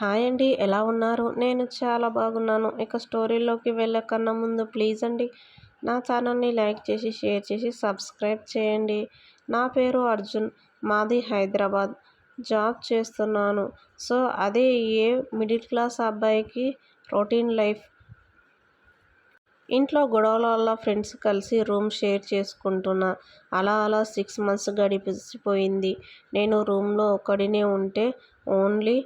Hi అండి ఎలా ఉన్నారు? నేను చాలా బాగున్నాను. ఇక స్టోరీలోకి వెళ్ళకన్నా ముందు ప్లీజ్ అండి నా ఛానల్ని లైక్ చేసి షేర్ చేసి సబ్స్క్రైబ్ చేయండి. నా పేరు అర్జున్ మాది హైదరాబాద్ జాబ్ చేస్తున్నాను. సో అదే ఏ మిడిల్ క్లాస్ అబ్బాయికి రొటీన్ లైఫ్. ఇంట్లో గొడవల వల్ల ఫ్రెండ్స్ కలిసి రూమ్ షేర్ చేసుకుంటున్నా. అలా అలా సిక్స్ మంత్స్ గడిపిపోయింది నేను రూమ్లో ఒక్కడినే ఉంటే ఓన్లీ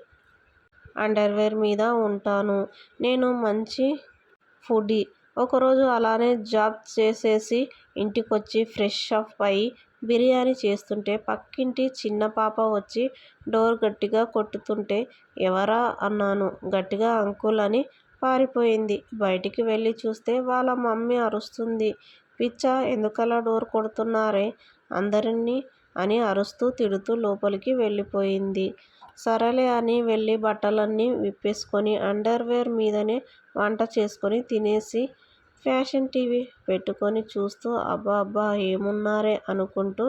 అండర్వేర్ మీద ఉంటాను. నేను మంచి ఫుడీ. ఒకరోజు అలానే జాబ్ చేసేసి ఇంటికొచ్చి ఫ్రెష్ అప్ అయి బిర్యానీ చేస్తుంటే పక్కింటి చిన్న పాప వచ్చి డోర్ గట్టిగా కొట్టుతుంటే ఎవరా అన్నాను. గట్టిగా అంకుల్ అని పారిపోయింది. బయటికి వెళ్ళి చూస్తే వాళ్ళ మమ్మీ అరుస్తుంది. పిచ్చ ఎందుకలా డోర్ కొడుతున్నారే? అందరినీ అని అరుస్తూ తిడుతూ లోపలికి వెళ్ళిపోయింది. సరేలే అని వెళ్ళి బట్టలన్నీ విప్పేసుకొని అండర్వేర్ మీదనే వంట చేసుకొని తినేసి ఫ్యాషన్ టీవీ పెట్టుకొని చూస్తూ అబ్బా అబ్బా ఏమున్నారే అనుకుంటూ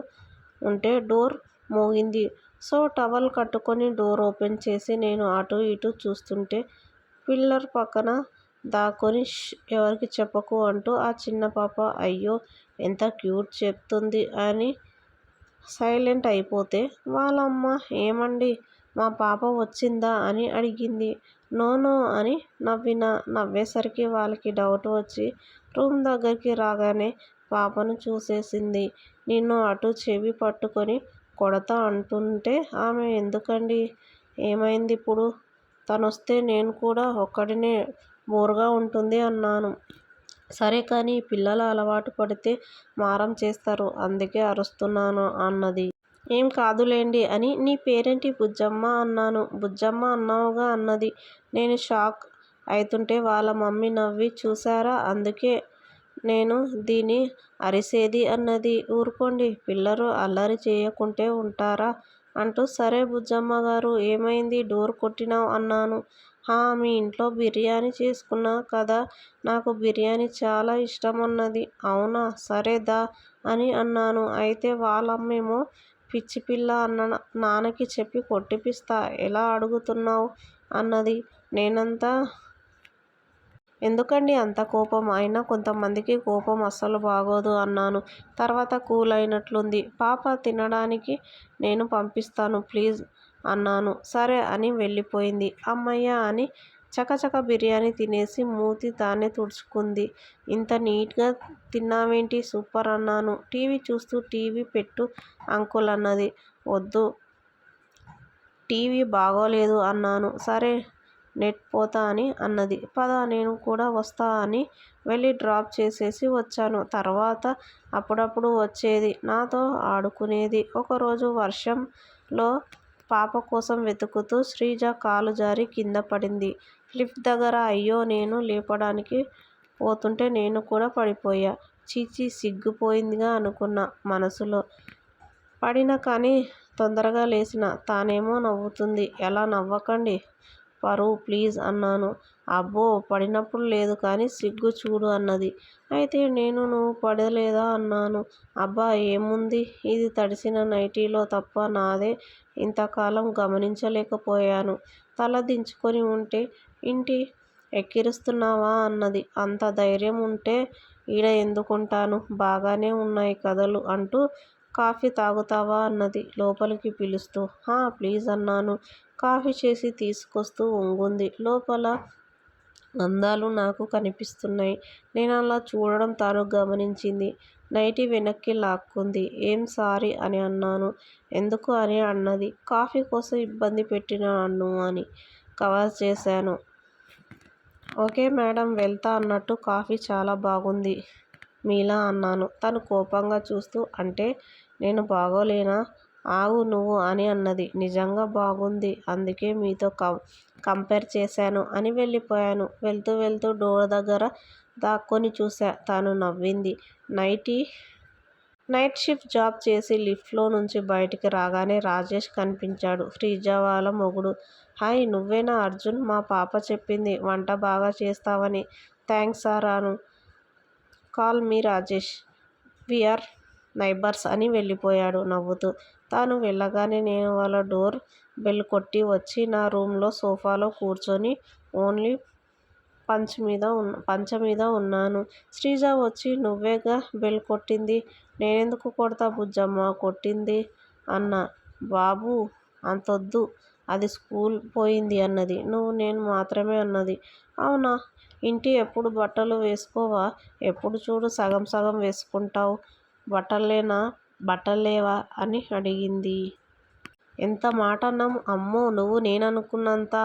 ఉంటే డోర్ మోగింది. సో టవల్ కట్టుకొని డోర్ ఓపెన్ చేసి నేను అటు ఇటు చూస్తుంటే పిల్లర్ పక్కన దాక్కొని ఎవరికి చెప్పకు అంటూ ఆ చిన్న పాప అయ్యో ఎంత క్యూట్ చెప్తుంది అని సైలెంట్ అయిపోతే వాళ్ళమ్మ ఏమండి? మా పాప వచ్చిందా అని అడిగింది. నో నో అని నవ్విన. నవ్వేసరికి వాళ్ళకి డౌట్ వచ్చి రూమ్ దగ్గరికి రాగానే పాపను చూసేసింది. నిన్ను అటు చెవి పట్టుకొని కొడతా అంటుంటే ఆమె ఎందుకండి? ఏమైంది ఇప్పుడు? తనొస్తే నేను కూడా ఒక్కడినే బోరుగా ఉంటుంది అన్నాను. సరే కానీ పిల్లలు అలవాటు పడితే మారం చేస్తారు. అందుకే అరుస్తున్నాను అన్నది. ఏం కాదులేండి అని నీ పేరేంటి బుజ్జమ్మ అన్నాను. బుజ్జమ్మ అన్నావుగా అన్నది. నేను షాక్ అయితుంటే వాళ్ళ మమ్మీ నవ్వి చూసారా అందుకే నేను దీని అరిసేది అన్నది. ఊరుకోండి పిల్లలు అల్లరి చేయకుంటే ఉంటారా? అంటూ సరే బుజ్జమ్మ గారు ఏమైంది? డోర్ కొట్టినావు అన్నాను. హా మీ ఇంట్లో బిర్యానీ చేసుకున్నా కదా? నాకు బిర్యానీ చాలా ఇష్టం అన్నది అవునా? సరే దా అని అన్నాను. అయితే వాళ్ళమ్మేమో పిచ్చి పిల్ల అన్న నాన్నకి చెప్పి కొట్టిపిస్తా. ఎలా అడుగుతున్నావు? అన్నది. నేనంతా ఎందుకండి అంత కోపం? అయినా కొంతమందికి కోపం అస్సలు బాగోదు అన్నాను. తర్వాత కూల్ అయినట్లుంది పాప తినడానికి నేను పంపిస్తాను ప్లీజ్ అన్నాను. సరే అని వెళ్ళిపోయింది. అమ్మయ్య అని చకచక బిర్యానీ తినేసి మూతి తానే తుడుచుకుంది. ఇంత నీట్గా తిన్నావేంటి? సూపర్ అన్నాను. టీవీ చూస్తూ టీవీ పెట్టు అంకుల్ అన్నది వద్దు. టీవీ బాగోలేదు అన్నాను. సరే నెట్ పోతా అని అన్నది. పద నేను కూడా వస్తా అని వెళ్ళి డ్రాప్ చేసేసి వచ్చాను. తర్వాత అప్పుడప్పుడు వచ్చేది. నాతో ఆడుకునేది. ఒకరోజు వర్షంలో పాప కోసం వెతుకుతూ శ్రీజ కాలు జారి కింద పడింది. లిఫ్ట్ దగ్గర అయ్యో నేను లేపడానికి పోతుంటే నేను కూడా పడిపోయా. చీచీ సిగ్గుపోయిందిగా అనుకున్నా మనసులో. పడిన కానీ తొందరగా లేచిన తానేమో నవ్వుతుంది. ఎలా నవ్వకండి? పరువు ప్లీజ్ అన్నాను. అబ్బో పడినప్పుడు లేదు కానీ సిగ్గు చూడు అన్నది. అయితే నేను నువ్వు పడలేదా అన్నాను. అబ్బా ఏముంది? ఇది తడిసిన నైటీలో తప్ప నాదే ఇంతకాలం గమనించలేకపోయాను. తల దించుకొని ఉంటే ఇంటి ఎక్కిరిస్తున్నావా? అన్నది. అంత ధైర్యం ఉంటే ఈడ ఎందుకుంటాను? బాగానే ఉన్నాయి కథలు అంటూ కాఫీ తాగుతావా అన్నది లోపలికి పిలుస్తూ. హా ప్లీజ్ అన్నాను. కాఫీ చేసి తీసుకొస్తూ ఉంగుంది. లోపల అందాలు నాకు కనిపిస్తున్నాయి. నేను అలా చూడడం తాను గమనించింది. నైటీ వెనక్కి లాక్కుంది. ఏం సారీ అని అన్నాను. ఎందుకు అని అన్నది. కాఫీ కోసం ఇబ్బంది పెట్టినాను అని కవర్ చేశాను. ఓకే మేడం వెళ్తా అన్నట్టు కాఫీ చాలా బాగుంది మీలా అన్నాను. తను కోపంగా చూస్తూ అంటే నేను బాగోలేనా? ఆగు నువ్వు అని అన్నది. నిజంగా బాగుంది. అందుకే మీతో కం కంపేర్ చేశాను అని వెళ్ళిపోయాను. వెళ్తూ వెళ్తూ డోర్ దగ్గర దాక్కొని చూసా తాను నవ్వింది. నైటీ నైట్ షిఫ్ట్ జాబ్ చేసి లిఫ్ట్లో నుంచి బయటికి రాగానే రాజేష్ కనిపించాడు. శ్రీజ వాళ్ళ మొగుడు. హాయ్ నువ్వేనా? అర్జున్ మా పాప చెప్పింది. వంట బాగా చేస్తావని. థ్యాంక్స్ సార్ అను call me Rajesh. We're neighbours అని వెళ్ళిపోయాడు నవ్వుతూ. తాను వెళ్ళగానే నేను వాళ్ళ డోర్ బెల్ కొట్టి వచ్చి నా రూమ్లో సోఫాలో కూర్చొని ఓన్లీ పంచ్ మీద ఉన్న పంచ మీద ఉన్నాను. శ్రీజ వచ్చి నువ్వేగా బెల్ కొట్టింది. నేనెందుకు కొడతా బుజ్జమ్మ కొట్టింది అన్నా. బాబూ అంతొద్దు. అది స్కూల్ పోయింది అన్నది. నువ్వు నేను మాత్రమే అన్నది. అవునా! ఇంటి ఎప్పుడు బట్టలు వేసుకోవా? ఎప్పుడు చూడు సగం సగం వేసుకుంటావు బట్టలేనా బట్టల్లేవా? అని అడిగింది. ఎంత మాటన్నావ్ అమ్మో నువ్వు నేననుకున్నంత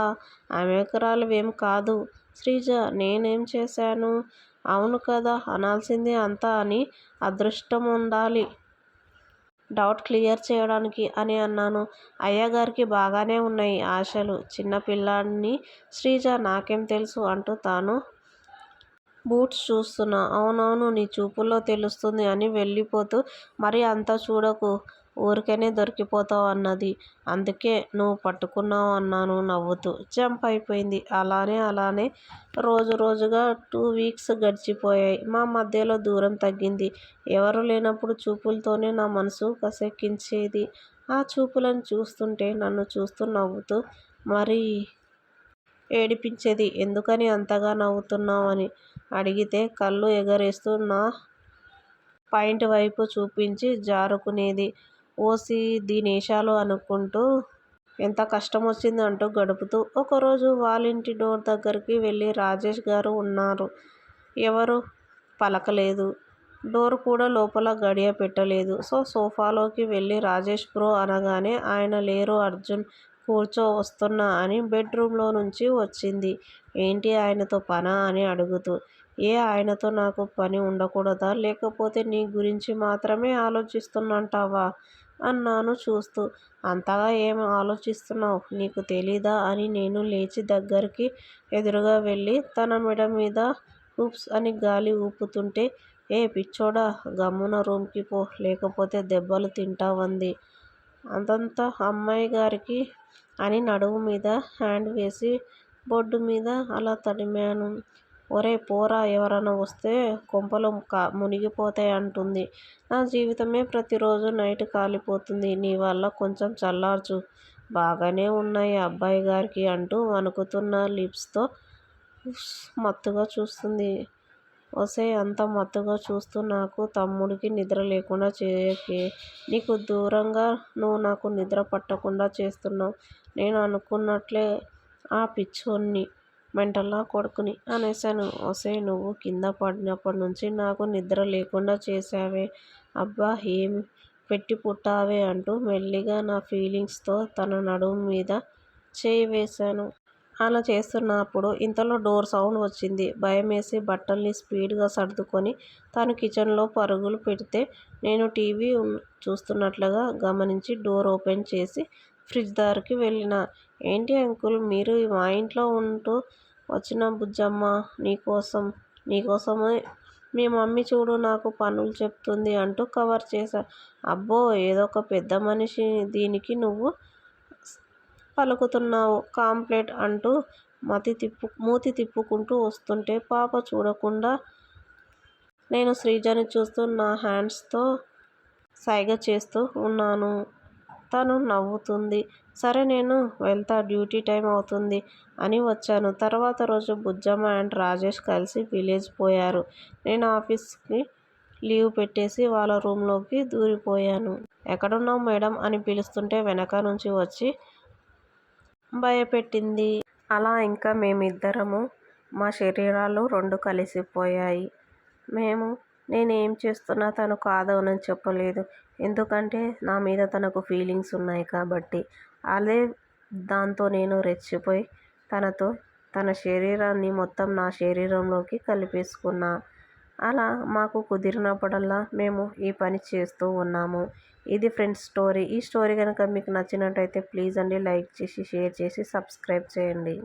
అమాయకురాలివేం కాదు. శ్రీజ నేనేం చేశాను? అవును కదా అనాల్సింది అంతా నీ అదృష్టముండాలి. డౌట్ క్లియర్ చేయడానికి అని అన్నాను. అయ్యగారికి బాగానే ఉన్నాయి ఆశలు. చిన్నపిల్లాడిని శ్రీజ నాకేం తెలుసు అంటూ తాను బూట్స్ చూస్తున్నా. అవునవును నీ చూపుల్లో తెలుస్తుంది అని వెళ్ళిపోతూ మరీ అంత చూడకు. ఊరికినే దొరికిపోతావ్ అన్నది. అందుకే నువ్వు పట్టుకున్నావ్ అన్నాను నవ్వుతూ. జంప్ అయిపోయింది. అలానే అలానే రోజు రోజుగా టూ వీక్స్ గడిచిపోయాయి. మా మధ్యలో దూరం తగ్గింది. ఎవరూ లేనప్పుడు చూపులతోనే నా మనసు కసెక్కించేది. ఆ చూపులను చూస్తుంటే నన్ను చూస్తూ నవ్వుతూ మరీ ఏడిపించేది. ఎందుకని అంతగా నవ్వుతున్నావ్ అని అడిగితే కళ్ళు ఎగరేస్తూ నా పాయింట్ వైపు చూపించి జారుకునేది. ఓసి దీనేషాలు అనుకుంటూ ఎంత కష్టమొచ్చింది అంటూ గడుపుతూ ఒకరోజు వాళ్ళింటి డోర్ దగ్గరికి వెళ్ళి రాజేష్ గారు ఉన్నారు. ఎవరూ పలకలేదు. డోర్ కూడా లోపల గడియ పెట్టలేదు. సో సోఫాలోకి వెళ్ళి రాజేష్ బ్రో అనగానే ఆయన లేరు అర్జున్ కూర్చో వస్తున్నా అని బెడ్రూమ్లో నుంచి వచ్చింది. ఏంటి ఆయనతో పనా అని అడుగుతూ. ఏ ఆయనతో నాకు పని ఉండకూడదా? లేకపోతే నీ గురించి మాత్రమే ఆలోచిస్తున్నంటావా అన్నాను చూస్తూ. అంతగా ఏం ఆలోచిస్తున్నావు నీకు తెలీదా అని నేను లేచి దగ్గరికి ఎదురుగా వెళ్ళి తన మెడ మీద ఉప్స్ అని గాలి ఊపుతుంటే ఏ పిచ్చోడా గమ్మున రూమ్కి పో లేకపోతే దెబ్బలు తింటావంది అదంతా అదంతా అమ్మాయిగారికి అని నడుము మీద హ్యాండ్ వేసి బొడ్డు మీద అలా తడిమాను. ఒరేయ్ పోరా ఎవరైనా వస్తే కొంపలు మునిగిపోతాయి అంటుంది. నా జీవితమే ప్రతిరోజూ నైట్ కాలిపోతుంది. నీ వల్ల కొంచెం చల్లార్చు. బాగానే ఉన్నాయి అబ్బాయిగారికి అంటూ వణుకుతున్న లిప్స్తో మత్తుగా చూస్తుంది. ఒసేయ్ అంత మత్తుగా చూస్తూ నాకు తమ్ముడికి నిద్ర లేకుండా చేయకే. నీకు దూరంగా నువ్వు నాకు నిద్ర పట్టకుండా చేస్తున్నావ్. నేను అనుకున్నట్లే ఆ పిచ్చోన్ని, మెంటల్లా కొడుకుని అనేశాను. ఒసేయ్ నువ్వు కింద పడినప్పట్నుంచి నాకు నిద్ర లేకుండా చేశావే. అబ్బా ఏం పెట్టి పుట్టావే అంటూ మెల్లిగా నా ఫీలింగ్స్తో తన నడుము మీద చేయి వేశాను. అలా చేస్తున్నప్పుడు ఇంతలో డోర్ సౌండ్ వచ్చింది. భయమేసి బట్టల్ని స్పీడ్గా సర్దుకొని తను కిచెన్లో పరుగులు పెడితే నేను టీవీ చూస్తున్నట్లుగా గమనించి డోర్ ఓపెన్ చేసి ఫ్రిడ్జ్ దగ్గరికి వెళ్ళిన ఏంటి అంకుల్ మీరు మా ఇంట్లో ఉంటూ వచ్చిన బుజ్జమ్మ నీకోసం నీకోసమే మీ మమ్మీ చూడు నాకు పనులు చెప్తుంది అంటూ కవర్ చేశా. అబ్బో ఏదో ఒక పెద్ద మనిషి దీనికి నువ్వు పలుకుతున్నావు కాంప్లెట్ అంటూ మతి తిప్పు మూతి తిప్పుకుంటూ వస్తుంటే పాప చూడకుండా నేను శ్రీజని చూస్తూ నా హ్యాండ్స్తో సైగ చేస్తూ ఉన్నాను. తను నవ్వుతుంది. సరే నేను వెళ్తా డ్యూటీ టైం అవుతుంది అని వచ్చాను. తర్వాత రోజు బుజ్జమ్మ అండ్ రాజేష్ కలిసి విలేజ్ పోయారు. నేను ఆఫీస్కి లీవ్ పెట్టేసి వాళ్ళ రూమ్లోకి దూరిపోయాను. ఎక్కడున్నావు మేడం అని పిలుస్తుంటే వెనక నుంచి వచ్చి భయపెట్టింది. అలా ఇంకా మేమిద్దరము మా శరీరాలు రెండు కలిసిపోయాయి. మేము నేను ఏం చేస్తున్నా తను కాదనని చెప్పలేదు. ఎందుకంటే నా మీద తనకు ఫీలింగ్స్ ఉన్నాయి కాబట్టి. అదే దాంతో నేను రెచ్చిపోయి తనతో తన శరీరాన్ని మొత్తం నా శరీరంలోకి కలిపేసుకున్నా. అలా మాకు కుదిరినప్పుడల్లా మేము ఈ పని చేస్తూ ఉన్నాము. ఇది ఫ్రెండ్స్ స్టోరీ. ఈ స్టోరీ కనుక మీకు నచ్చినట్టయితే ప్లీజ్ అండి లైక్ చేసి షేర్ చేసి సబ్స్క్రైబ్ చేయండి.